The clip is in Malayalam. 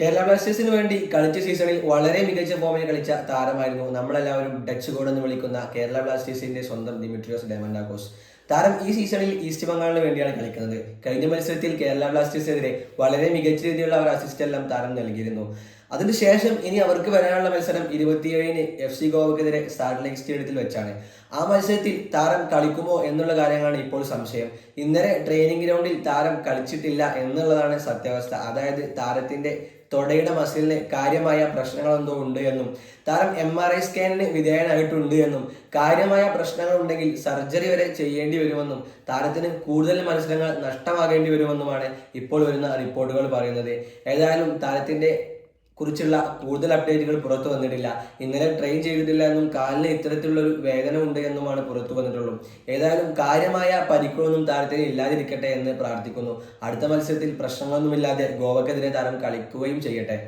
കേരള ബ്ലാസ്റ്റേഴ്സിന് വേണ്ടി കളിച്ച സീസണിൽ വളരെ മികച്ച ഫോമിൽ കളിച്ച താരമായിരുന്നു നമ്മളെല്ലാവരും ഡച്ച് ഗോഡ് എന്ന് വിളിക്കുന്ന കേരള ബ്ലാസ്റ്റേഴ്സിന്റെ സ്വന്തം ദിമിട്രിയോസ് ഡെമൻഡാക്കോസ് താരം ഈ സീസണിൽ ഈസ്റ്റ് ബംഗാളിന് വേണ്ടിയാണ് കളിക്കുന്നത്. കഴിഞ്ഞ മത്സരത്തിൽ കേരള ബ്ലാസ്റ്റേഴ്സിനെതിരെ വളരെ മികച്ച രീതിയിലുള്ള ഒരു അസിസ്റ്റ് എല്ലാം താരം നൽകിയിരുന്നു. അതിനുശേഷം ഇനി അവർക്ക് വരാനുള്ള മത്സരം ഇരുപത്തിയേഴിന് എഫ് സി ഗോവക്കെതിരെ സ്റ്റാർട്ടിംഗ് സ്റ്റേഡിയത്തിൽ വെച്ചാണ്. ആ മത്സരത്തിൽ താരം കളിക്കുമോ എന്നുള്ള കാര്യങ്ങളാണ് ഇപ്പോൾ സംശയം. ഇന്നലെ ട്രെയിനിങ് ഗ്രൗണ്ടിൽ താരം കളിച്ചിട്ടില്ല എന്നുള്ളതാണ് സത്യാവസ്ഥ. അതായത് താരത്തിന്റെ തൊടയുടെ മസിലിന് കാര്യമായ പ്രശ്നങ്ങളെന്തോ ഉണ്ട് എന്നും താരം എം ആർ ഐ സ്കാനിന് വിധേയനായിട്ടുണ്ട് എന്നും കാര്യമായ പ്രശ്നങ്ങൾ ഉണ്ടെങ്കിൽ സർജറി വരെ ചെയ്യേണ്ടി വരുമെന്നും താരത്തിന് കൂടുതൽ മത്സരങ്ങൾ നഷ്ടമാകേണ്ടി വരുമെന്നുമാണ് ഇപ്പോൾ വരുന്ന റിപ്പോർട്ടുകൾ പറയുന്നത്. ഏതായാലും താരത്തിന്റെ കുറിച്ചുള്ള കൂടുതൽ അപ്ഡേറ്റുകൾ പുറത്തു വന്നിട്ടില്ല. ഇന്നലെ ട്രെയിൻ ചെയ്തിട്ടില്ല എന്നും കാലിന് ഇത്തരത്തിലുള്ള ഒരു വേദന ഉണ്ട് എന്നുമാണ് പുറത്തു വന്നിട്ടുള്ളൂ ഏതായാലും കാര്യമായ പരിക്കുകളൊന്നും താരത്തിന് ഇല്ലാതിരിക്കട്ടെ എന്ന് പ്രാർത്ഥിക്കുന്നു. അടുത്ത മത്സരത്തിൽ പ്രശ്നങ്ങളൊന്നുമില്ലാതെ ഗോവക്കെതിരെ താരം കളിക്കുകയും ചെയ്യട്ടെ.